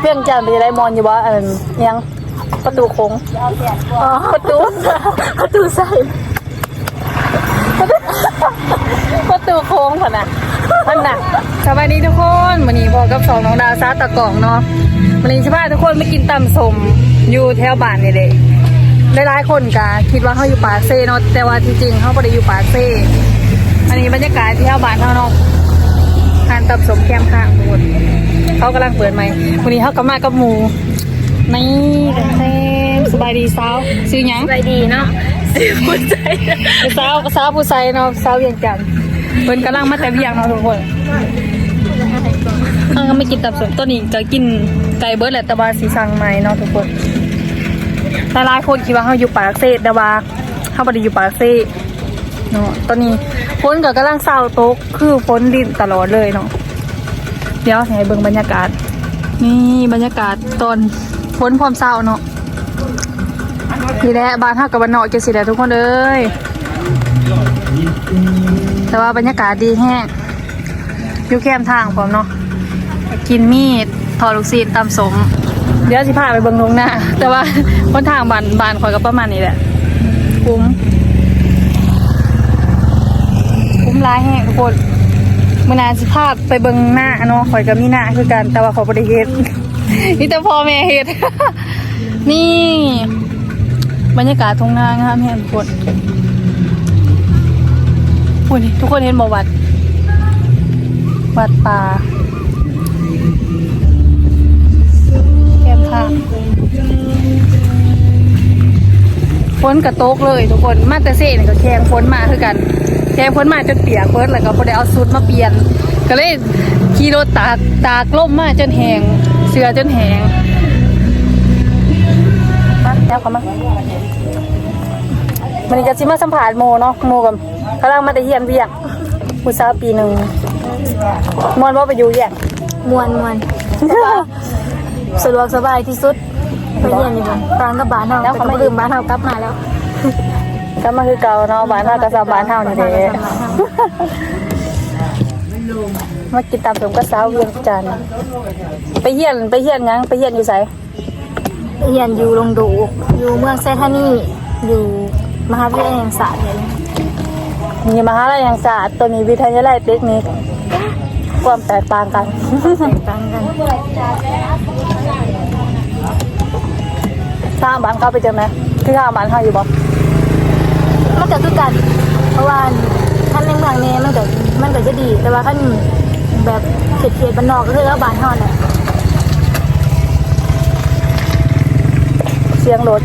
เพียงจันทร์ไปได้มอนอยู่บ่อันยังประตูโค้งอ๋อประตูประตูใส่ประตูโค้งผ่นน่ะมันน่ะสวัสดีทุกคนวันนี้พอกับสองน้องดาวซาตะกล่องเนาะวันนี้ชาวบ้านทุกคนไม่กินตำสมอยู่แถวบ้านนี่เลยหลายๆคนกะคิดว่าเขาอยู่ปาเซ่เนาะแต่ว่าที่จริงเขาไม่ได้อยู่ปาเซ่อันนี้บรรยากาศที่แถวบ้านเขาเนาะทานตับสมแคมข้างหมด เขากำลังเปิดใหม่วันนี้เขากำมากับหมูนี่กันเซมสบายดีสาวซื้อหยังไปดีเนาะสิหัวใจสาวสาวผู้ใส่เนาะสาวเวียงจันทน์เพิ่นกำลังมาแต่เวียงเนาะทุกคนเขาก็ไม่กินตับสมตัวนี้จะกินไก่เบิร์ดแหละแต่ว่าสีสั่งใหม่เนาะทุกคนหลายๆคนคิดว่าเขาอยู่ปากเซ่แต่ว่าเขาไม่ได้อยู่ปากเซ่เนาะตอนนี้ฝนก็กำลังเศร้าตกคือฝนดินตลอดเลยเนาะ เดี๋ยวให้เบิ่งบรรยากาศ นี่บรรยากาศตอนพ้นพร้อมเศร้าเนาะนี่แหละบ้านเฮากับบ้านนอกจะสิแหละทุกคนเอ้ยแต่ว่าบรรยากาศดีแฮงอยู่แคมทางพร้อมเนาะกินมีดทอดลูกซีนตำสม เดี๋ยวสิพาไปเบิ่งลงหน้า แต่ว่าคนทางบานบานข่อยก็ประมาณนี้แหละคุ้มคุ้มร้ายแฮงทุกคน มื่อนานสิภาพไปเบิ่งหน้าเนาะข่อยก็มีหน้าคือกัน แต่ว่าขอยบ่ได้เฮ็ดนี่แต่พ่อแม่เฮ็ด นี่ บรรยากาศทงนางามแห่งทุกคนพูดนี่ทุกคนเห็นบ่วัด วัดป่าแคมทางฝนกระโตกเลยทุกคนมาแต่เซ่นก็แข่งฝนมาคือกัน แค่พ้นมาจนเปียกเบิดแล้วก็บ่ได้เอาชุดมาเปลี่ยน ก็เลยขี่รถตากตากล่มมาจนแหงเสือจนแหงมาแล้วเขามามันนี้ก็สิมาสัมผัสโมเนาะโมกับกำลังมาได้เฮียนเวียกผู้สาวปีหนึ่งมอนว่าไปอยู่เวียกมวนมวนสะดวกสบายที่สุดไปเรียนอยู่บนตางกับบ้านเฮาแต่ก็บ่ลืมบ้านเฮากลับมาแล้ว ก็มาคือเก่าเนาะบ้านเฮากับสาวบ้านเฮานี่แหละมากินตามสมกับสาวเวียงจันทน์ไปเฮียนไปเฮียนหยังไปเฮียนอยู่ไสไปเรียนอยู่ลงดู อยู่เมืองไซธานีอยู่มหาวิทยาลัยแห่งศาสตร์เนี่ยมีมหาลัยแห่งศาสตร์ตัวนี้วิทยาลัยเทคนิคความแตกต่างกัน แตกต่างกันสร้างบ้านเข้าไปเจอไหมที่ข้างบ้านเข้าอยู่บ่ มันก็คือกัน เพราะว่าท่านในเมืองนี้มันก็มันก็จะดี แต่ว่าท่านแบบเขตเขตบ้านนอกก็คือว่าบ้านเฮาแหละเสียงรถ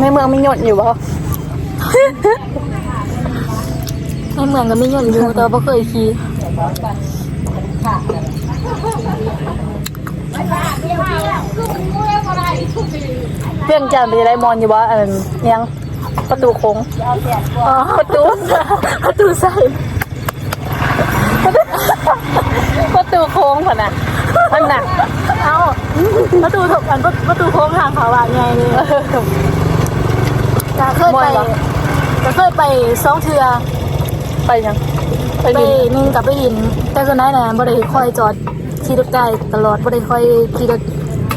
ในเมืองมีหยดอยู่บ่ในเมืองก็มียนต์อยู่แต่ว่าบ่เคยขี่ เพียงจันทร์ไปได้มอนอยู่บ่อันยังประตูโค้งอ๋อประตูประตูใส่ประตูโค้งผ่นน่ะมันน่ะเอ้าประตูถูกกันประตูโค้งทางเขาว่าไงนี่ก็เคยไปก็เคยไปสองเทือไปยังไปไปดินหนึงกับไปหิน แต่ส่วนนั้นน่ะบ่ได้คอยจอดขี่รถไกลตลอดบ่ได้คอยขี่รถ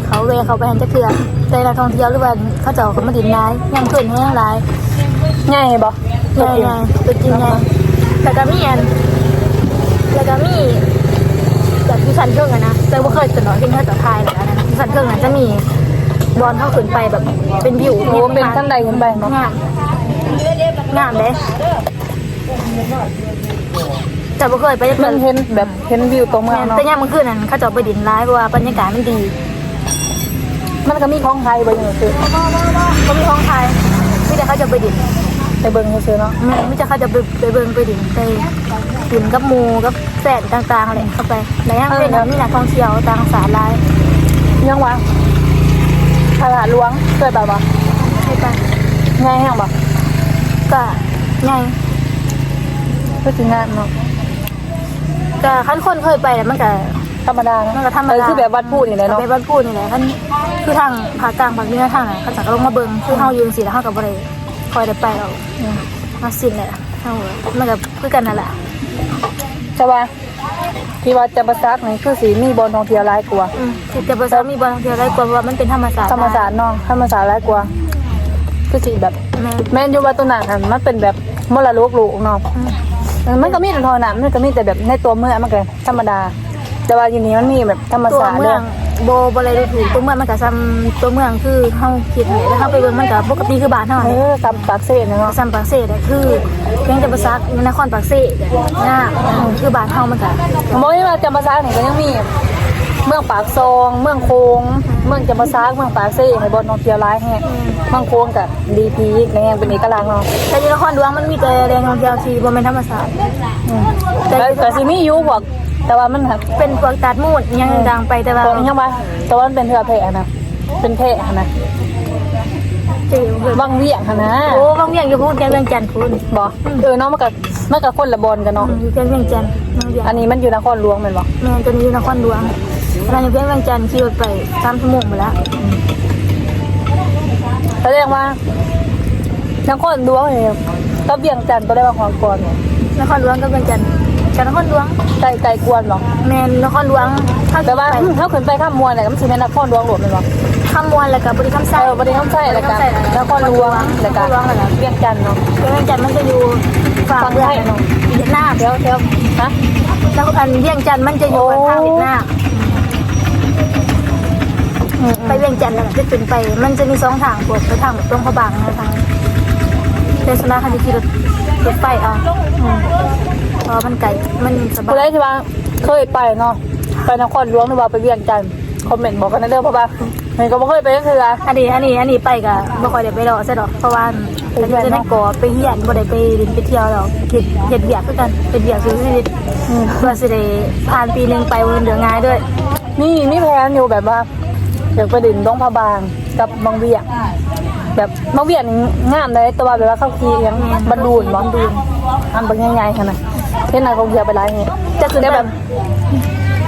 เขาแวะเขาไปหันจักเทือแต่นักท่องเที่ยวหรือว่าเขาเจ้าเขามาดินน้ายยังเพิ่นแห้งหลายง่ายบ่ใช่ไงตัวจริงไงแต่ก็มีอันแล้วก็มีแบบที่สันเครื่องอะนะแต่ว่าเคยจะนอนที่แค่ต่อทายแล้วนะที่สันเครื่องนั้นจะมีบอลเข้าขึ้นไปแบบ เป็นวิวโอ้เป็นขั้นใดขึ้นไปเนาะงามงามเลยแต่บ่เคยไปมัเพิ่นนเห็นแบบเห็นวิวตัวเมืองเนาะแต่ยามเมื่อคืนนั้นเขาจะเอาไปดินร้ายเพราะว่าบรรยากาศมันดี มันก็มีของไทยบ่อยู่คือก็มีห้องไทยมีแต่เขาจะไปดินไปเบิ่งซื่อๆเนาะแม่ไม่จะเขาจะไปไปเบิ่งไปดินไปดินกับหมูกับแสนต่างๆอะไรเข้าไปในห้างเป็นมีนักท่องเที่ยวต่างสาลายยังวะตลาดหลวงเคยไปบ่ใช่ปะง่ายแห้งบ่ก็ไงก็สิงานเนาะก็ขั้นคนเคยไปแล้วมันก็ ธรรมดาเนาะมันก็ธรรมเออดาคือแบบวัดพูดนี่แหละเนาะ ไปบ้านพูดนี่แหละท่านคือทางภาคกลางภาคเหนือทางไหนเขาจะลงมาเบิ่งคือเฮายืนสิแล้วเฮาก็บ่ได้คอยได้ไปเอาอืม มาสิ้นแหละเฮามันก็คือกันนั่นแหละใช่ป่ะที่ว่าจะประซักนี่คือสีมีบอลท่องเที่ยวหลายกว่าอืมสิจะบ่ซักมีบ่ท่องเที่ยวได้กว่าเพราะว่ามันเป็นธรรมศาสตร์ธรรมศาสตร์เนาะธรรมศาสตร์หลายกว่าคือสีแบบ แม่แม่นอยู่ว่าตัวหนังอะมันเป็นแบบมลลูกลูกเนาะอืมมันก็มีแต่ทอหนังมันก็มีแต่แบบในตัวเมืองมันก็ธรรมดา แต่ว่าอยู่นี้มันมีแบบธรรมตัวศาสตร์เมืด้อวยงโบบ่เลยดูถูกตัวเมืองมันก็ซ้ำตัวเมืองคือเฮาคิดนี่แล้วเฮาไปเบิ่งมันก็ปกติคือบ้านเฮาเอเนี่ยอตามปากเซ่เนาะซ้ำปากเสอะคือเพียงแต่บ่ซักอยู่นครปากเสยากคือบ้านเฮามันก็โมยมาจำปาซักนี่ก็ยังมี เมืองปากซอง เมืองโคง เมืองจำปาซักเมืองปากเซ่ให้บอลท่องเที่ยวหลายแฮะเมืองโคงกับดีพีในแห่งเป็นเอกลักษณ์เนาะแต่อยู่นครหลวงมันมีแต่แรงท่องเที่ยวที่บ่แม่นธรรมศาสตร์อืมแต่แต่สิมีอยู่พวกแต่ว่ามันหักเป็นพวกตัดมูดยังดังไปแต่ว่าตรงยังว่าแต่ว่ามันเป็นเถือเพะนะเป็นเพะนะจะอยู่เบิ่งบางเวียงหั้นนะโอ้บางเวียงอยู่พูดแกเวียงจันทร์พูดบอเออเนาะมันกับมันกับคนละบอลกันเนาะอยู่แกเวียงจันทร์บางเวียงอันนี้มันอยู่นครหลวงแม่นบ่แม่นตัวนี้อยู่นครหลวง อันนี้อยู่แกเวียงจันทร์ขี่รถไป3ชั่วโมงไปแล้วแสดงว่านครหลวงนี่ก็เวียงจันทน์ก็ได้ว่าความก่อนเนี่ยนครหลวงกับเวียงจันทร์กับนครหลวงไกลไกลกวนบ่แม่นนครหลวงถ้าแต่ว่าไปถ้าขึ้นไปข้ามมวลเนี่ยก็มันสิแม่นนครหลวงหลวงแม่นบ่คำมวลแล้วก็บริคำไส้เออบ่ได้คำใช้แล้วก็นครหลวงแล้วก็นครหลวงแล้วก็เวียงจันทน์เนาะแกเวียงจันทร์มันจะอยู่ฝั่งฝั่งเวียไทยดเนาะเวียดนามเดี๋ยวเดี๋ยวฮะแล้วอันเวียงจันทร์มันจะอยู่โอ้ทางเวียดนาม ไปเวียงจันทร์แล้วก็จะขึ้นไป มันจะมีสองทางพวกไปทางแบบตรงพระบางนะทางเป็นสนาคันที่ขี่รถรถไฟเอาอืมเพราะว่ามันไกลมันสบาผู้ใดยที่ว่าเคยไปเนาะไปนครหลวงหรือว่าไปเวียงจันทน์คอมเมนต์บอกกันนะเด้อเพราะว่ามันก็บ่เคยไปก็คืออันนี้อันนี้อันนี้ไปก็บ่ค่อยได้ไปดอกซะดอกเพราะว่าอันนี้จะได้ก่อไปเฮียนบ่ได้ไปเรียนไปเที่ยวดอกเฮ็ดเฮ็ดเวียกคือกันเป็นเวียกสู่ชีวิตอืมเพื่อสิได้ผ่านปีหนึงไปวันเดือนง่ายด้วย นี่มีแพลนอยู่แบบว่า อยากไปดินดงพะบางกับบางเวียงแบบบางเวียงนี่งามเลยแต่ว่าแบบว่าเข้าคียังบันดูนบันดูนอันบางใหญ่ๆขนาดเห็นนักท่องเที่ยวไปหลายไงจะคือได้แบบ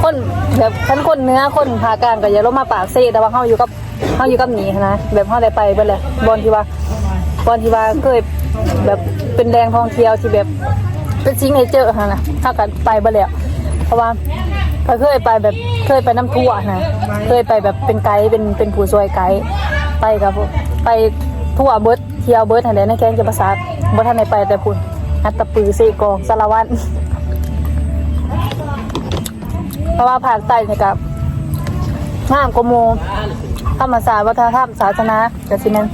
คนแบบคันคนเนื้อคนภากลางก็อย่าลงมาปากเซ่แต่ว่าเฮาอยู่กับเฮาอยู่กับหนีนะแบบเฮาได้ไปเบิดเลยบอนที่ว่าบอนที่ว่าเคยแบบเป็นแรงท่องเที่ยวที่แบบเป็นซิงเนเจอร์นะถ้ากันไปเบิดแล้วเพราะว่า ก็เคยไปแบบเคยไปน้ำท่วนะเคยไปแบบเป็นไกด์เป็นเป็นผู้ช่วยไกด์ไปครับผมไปทั่วเบิดเที่ยวเบิดหั่นแหละในแกงจะประสาทบ่ทันได้ไปแต่พุ่นอัตตปือเซกองสารวัตรเพราะว่าภาคใต้เนี่ยกับงามกว่าหมูธรรมศาสตร์วัฒนธรรมศาสนาก็สิแม่น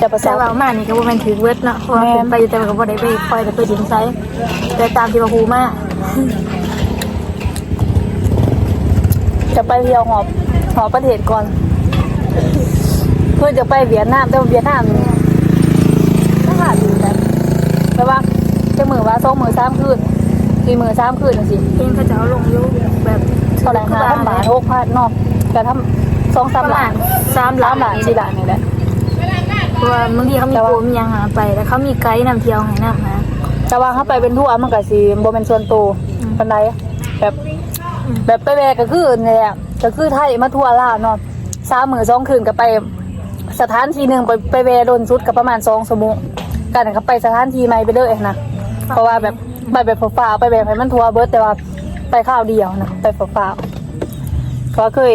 จะประแต่สาทว่ามานี่ก็บ่แม่นถือเวิร์ดเนาะเพราะว่าแม่นเป็นไปอยู่แต่ว่าก็บ่ได้ไปคอยแต่ไปดินไซส์แต่ตามที่ว่าฮูมา จะไปเที่ยวหอบหอบประเทศก่อน เพื่อจะไปเวียดนามแต่ว่าเวียดนามนี่น่าหาดีแต่แต่ว่าจะมือว่าสองมือสามคืนสี่มือสามคืนจังสิเองเขาจะเอาลงอยู่แบบเท่าไหร่ห้าพันบาทหกพันเนาะแต่ทำสองสามหลานสามสาล้ามนหลานสี่หลานนี่แหละเพราะว่าบางทีเขามีแต่ว่าโปรมีหยังหาไปแล้วเขามีไกด์นำเที่ยวให้นำหาแต่ว่าเขาไปเป็นทัวร์มันก็สิบ่เป็นส่วนตัวอืมปานใด แบบ แบบไปแวก็คือนี่แหละก็คือไทยมาทัวร์ลาวเนาะสามมือสองคืนก็ไป สถานที่หนึ่งไปไปแวโดนสุดก็ประมาณ2ชั่วโมงกันก็ไปสถานที่ใหม่ไปเลยนะเพราะว่าแบบไปแบบฟ้าๆไปแบบให้มันทัวร์เบิร์ดแต่ว่าไปข้าวเดียวนะไปฟ้าวๆก็เคย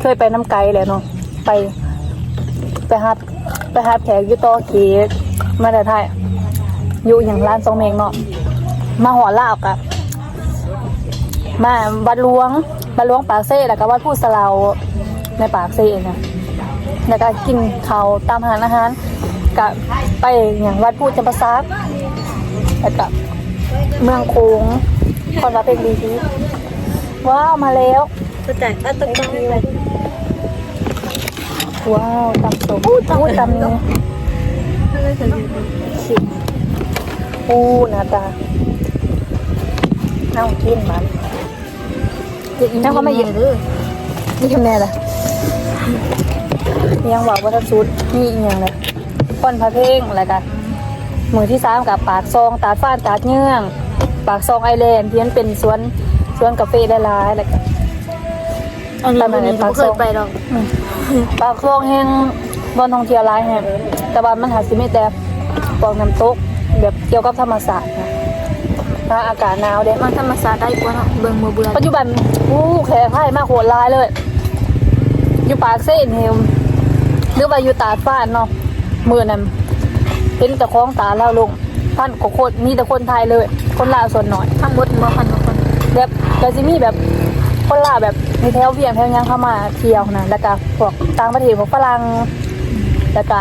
เคยไปน้ำไกลแหละเนาะไป ไปฮับไปฮับแขกยู่ต่อเขตมาแต่ไทยอยู่อย่างร้านสองเมงเนาะมาหอลาวกะ มาวัดหลวงวัดหลวงปากเซ่แล้วก็วัดผู้สลาวในปากเซ่นะแล้วก็กินเขาวตามอาหารอาหารกะไปอย่างวัดผู้จำปาซักแล้วก็เมืองโค้งคอนว่าเป็นดีทีว้าวมาแล้วก็จ่ายอัตราให้ไปว้าวตำสมอู้ตำนี้ชิมอู้หน้าตาเอากินมัน แล้วเขาไม่เยอะเด้อนี่คำแน่เลยยังบอกว่าทัชุดนี่อีกอย่างเลยป้อนพระเพลงอะไรกันมือที่สามกับปากซองตาดฟ้านตาดเงื่อง ปากซองไอแลนด์ที่มันเป็นสวนสวนกาแฟได้หลายอะไรกันอันนี้แต่มันอันนี้ปาบ่กเคซยองไปดอกปากซองแห่งบอนท่องเที่ยวหลายแห่งแต่ว่ามันหาสิไม่แต่ปองน้ำตกแบบเกี่ยวกับธรรมศาสตร์นะ หาอากาศหนาวเด้มันธรรมศาสตร์ได้กว่าเนาะเบิ่งบ่เบื่อปัจจุบันอู้แขกไพ่มากโหดร้ายเลย อยู่ปากเส้นเฮมหรือว่าอยู่ตาดฟ้านเนาะมือนั้นเห็นแต่คล้องตาแล้วลงท่านก็โคตรมีแต่คนไทยเลย คนลาวส่วนหน่อยทั้งหมดบ่พันกว่าคนแบบก็จะมีแบบคนลาวแบบในแถวเวียงแถวหยังเข้ามาเที่ยวนะแล้วก็พวกต่างประเทศพวกฝรั่งแล้วก็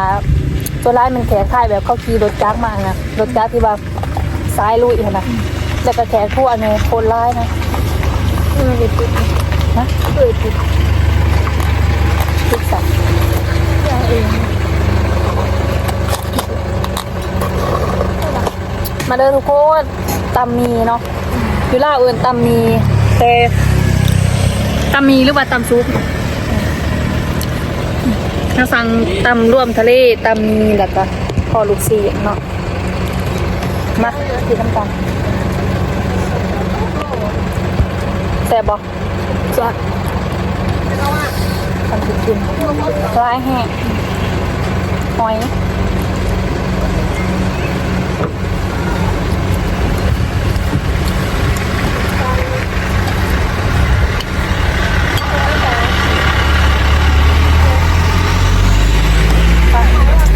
ตัวร้ายมันแขกไทยแบบเขาขี่รถจักรมานะรถจักรที่ว่าซ้ายลุยนะ แล้วก็แขกผู้อันนี้คนร้ายนะนี่มันจะติดนะเอ้ยติดทุกสัตว์อย่างเองมาเดินทุกคนตำมีเนาะอยู่ล่าวเอื่นตำมีแต่ตำมีหรือว่าตำซุปถ้าสั่งตำร่วมทะเลตำมีแล้วก็พอลูกซีเนาะมากินน้ำกัน แซ่บบ่จอดทำกินกินร้ายแห้งหอย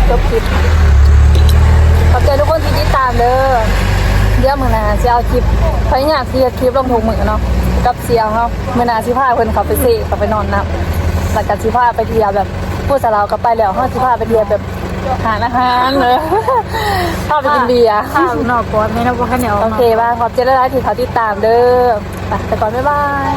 จบคลิปขอบใจทุกคนที่ติดตามเด้อเดี๋ยวมือหนาจะเอาคลิปพยายามที่จะคลิปลงถูกมือเนาะ กับเสียงเขามือหนาสิพาเพิ่นเขาไปเซ่เขาไปนอนนับหลังจากสิพาไปเที่ยวแบบพูดสลาวกลับไปแล้วเขาสิพาไปเที่ยวแบบหาอาหารเลยพาไปกินเบียร์ข้าวนอกก่อนไม่นะบ่คันเดียวโอเคบ้างขอบใจแล้วที่เขาติดตามเด้อไปแต่ก่อนบ๊ายบาย